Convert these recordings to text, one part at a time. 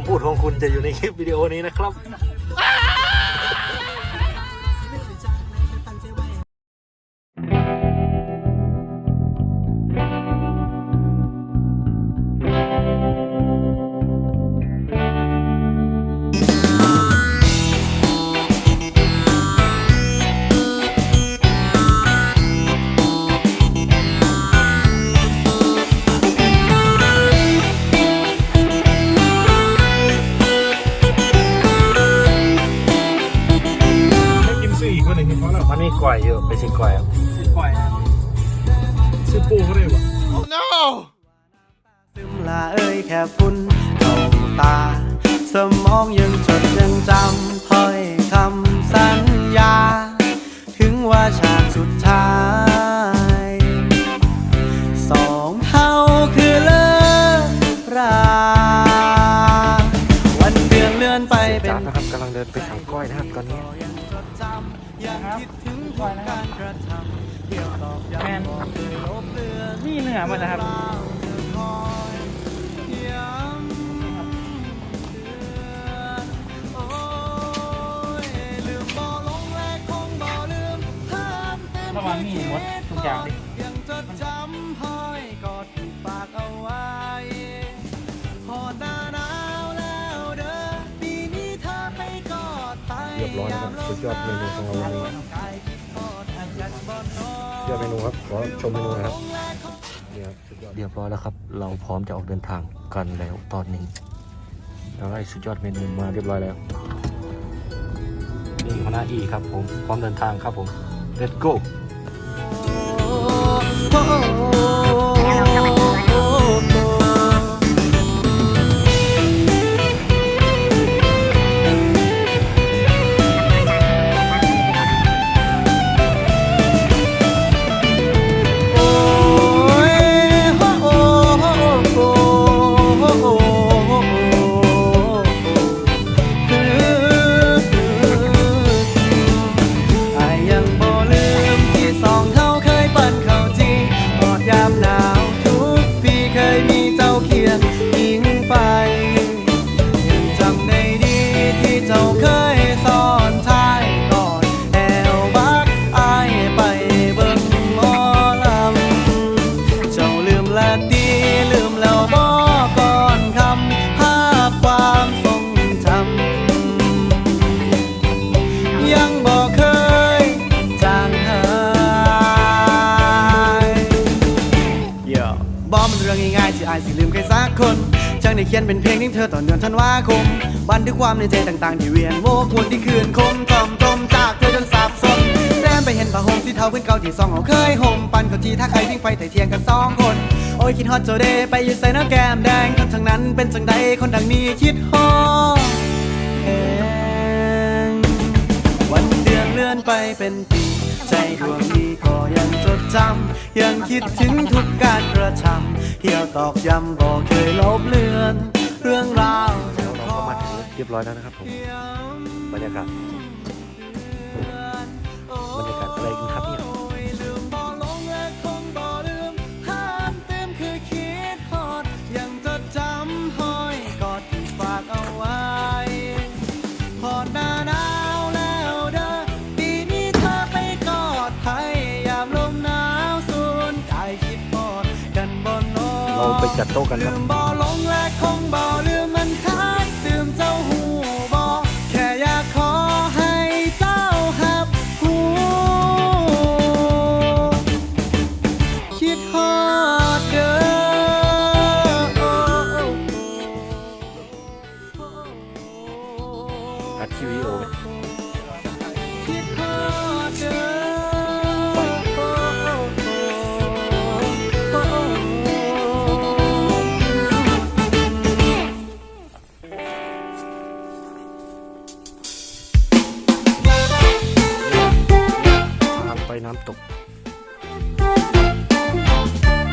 ำพูดของคุณจะอยู่ในคลิปวิดีโอนี้นะครับ กินซื้ออีกคนหนึ่งเพราะเรามันมีก่อยอยู่ไปชิก่อยครับปล่อยนะซื้อปูเขาได้ปะซึมลาเอ้ยแค่ฝุ่นเข้าตา สมองยังจดยังจำถ้อยคำ นนี่เนื้อมันนะครับระหว่างนี่หมดทุกอย่างดิยังจดจำห้อยกอดถูกฝากเอาไว้พอหน้าหนาวแล้วเด้อปีนี้เธอไปกอดไปเรียบร้อยนะครับสุดยอดเมนูของเราวันนี้กายคิดทอดหักกันบ่นอนยอดเมนูครับ ขอชมเมนูนะครับ เรียบร้อยแล้วครับ เราพร้อมจะออกเดินทางกันแล้วตอนนี้เราได้สุดยอดเมนูมาเรียบร้อยแล้วนี่หัวหน้าอีครับผมพร้อมเดินทางครับผม let's go แล้วบอกก่อนคำภาพความทรงจำยังบอกเคยจางหายเยบอมันเรื่องง่ายๆที่อายสิลืมใครสักคนจังได้เขียนเป็นเพลงถึงเธอตอนเดือนธันวาคม บันทึกความในใจต่างๆ ที่เวียนโวกวนที่คืนคมจอมจมจากเธอจนสับสนแรมไปเห็นผ้าห่มที่เท่าพื้นเก่าที่ซองเอาเคยห่มปันเขาทีถ้าใครวิ่งไฟแต่เทียงกันสองคน โอ้ยคิดฮอตเจ้าเดย์ไปอยู่ใส่น้ำแก้มแดงทั้งทั้งนั้นเป็นจังใดคนดังนี้คิดฮอดแหงวันเดือนเลื่อนไปเป็นปี ใจดวงนี้ก็ยังจดจำยังคิดถึงทุกการกระทำเที่ยวตอกย้ำบอกเคยลบเลือน เรื่องราวเราก็มาถึงเรียบร้อยแล้วนะครับผมบรรยากาศ ไปจัดโต๊ะกันครับ ทางไปน้ำตก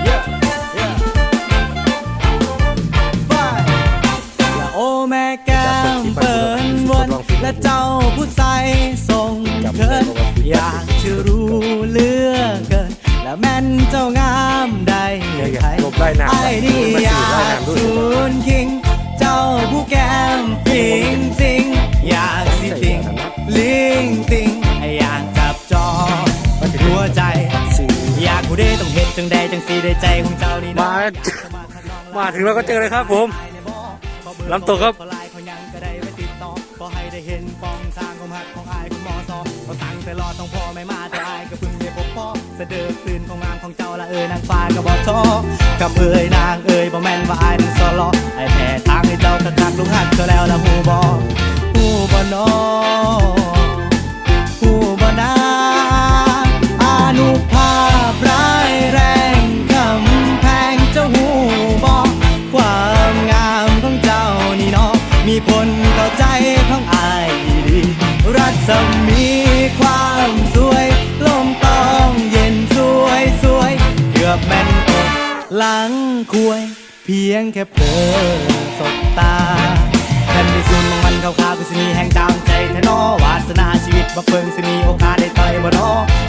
อย่าโอแม่แก้มเปินวนและเจ้าผู้ใส่ทรงเกินอยากจะรู้เหลือเกินแล้วแม่นเจ้างามใดอย่าอย่าใครหลบไล่น้ำไอ้นี่มาอยาสื่อไล่กน้ำด้วยสูนคิง เจ้าจ้าผู้แก้มจริงจริงๆอยาก ผู้ใดต้องเฮ็ดจังใดจังสีได้ใจของเจ้านี่มา มาถึงแล้วก็เจอเลยครับผมลำตกครับเขายังก็ได้ไว้ติดต่อขอให้ได้เห็นปองทางของหักของอายคุณหมอสอเขาตั้งแต่รอต้องพอไม่มาแต่อายก็เพิ่งได้พบพ่อเสด็จตื่นของงามของเจ้าละเอ่ยนางฟ้าก็บอกชอกับเอ่ยนางเอ่ยบ่แม่นว่าอายนั้นสลอไอ้แพ้ทางให้เจ้าคักคักลุงหักก็แล้วละหูบอหูบ่นอะมีผลต่อใจของอายดีรัศมีความสวยลมต้องเย็นสวยสวยเกือบแม่นตกหลังควย เพียงแค่เพลอสบตาแผ่นดินมองมันขาวๆก็สิมีแห่งจามใจแท้นอวาสนาชีวิตบักเพิงสิมีโอกาสได้ต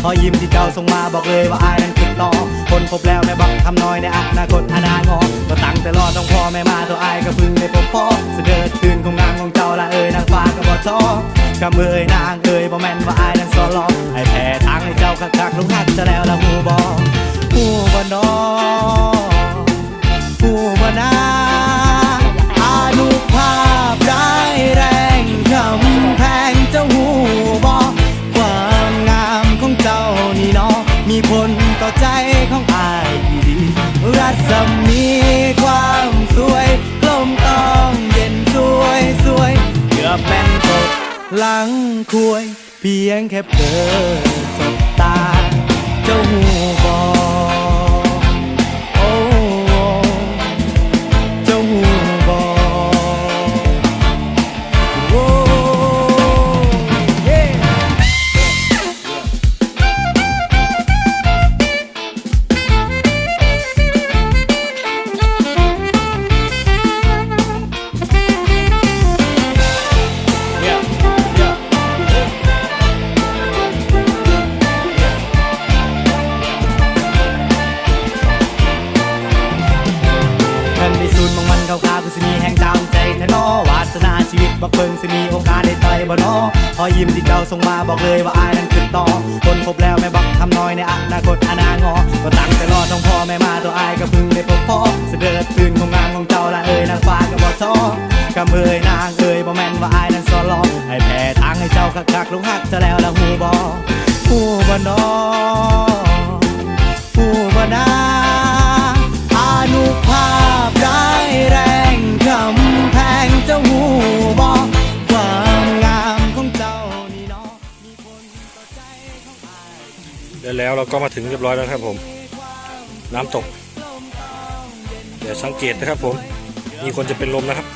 พอยิ้มที่เจ้าส่งมาบอกเลยว่าอายนั้นคือต่อคนพบแล้วแม่บักทำน้อยในอนาคตอนางอก็ตั้งแต่รอต้องพอแม่มาตัวอายก็พึ่งได้พบพ่อเสด็จตื่นของงามของเจ้าละเอ่ยนางฟ้าก็บ่ท้อกำเอ่ยนางเอ่ยบ่แม่นว่าอายนั้นสอลอไอ้แพ้ทางให้เจ้าคักๆลุงหักจะแล้วละหูบ่หูบ่นอผู้บนาอา มีผลต่อใจของอายดีรัศมีความสวยลมต้องเย็นสวยสวยเกือบแม่นตกหลังคุยเพียงแค่เปิดสบตา เจ้าหูบอก พอยิ้มที่เจ้าส่งมาบอกเลยว่าอายนั้นคือต่อคนพบแล้วแม่บักทำน้อยในอนาคตอนางอก็ตั้งแต่รอต้องพ่อแม่มาตัวอายก็พึ่งได้พบพ่อเสด็จตื่นของงามของเจ้าละเอ่ยนางฟ้าก็บ่ท้อกำเอ่ยนางเอ่ยบ่แม่นว่าอายนั้นสอลอให้แพ้ทางให้เจ้าคักๆลงหักจะแล้วละหูบ่หูบอนอ แล้วเราก็มาถึงเรียบร้อยแล้วครับผม น้ำตก เดี๋ยวสังเกตนะครับผม มีคนจะเป็นลมนะครับ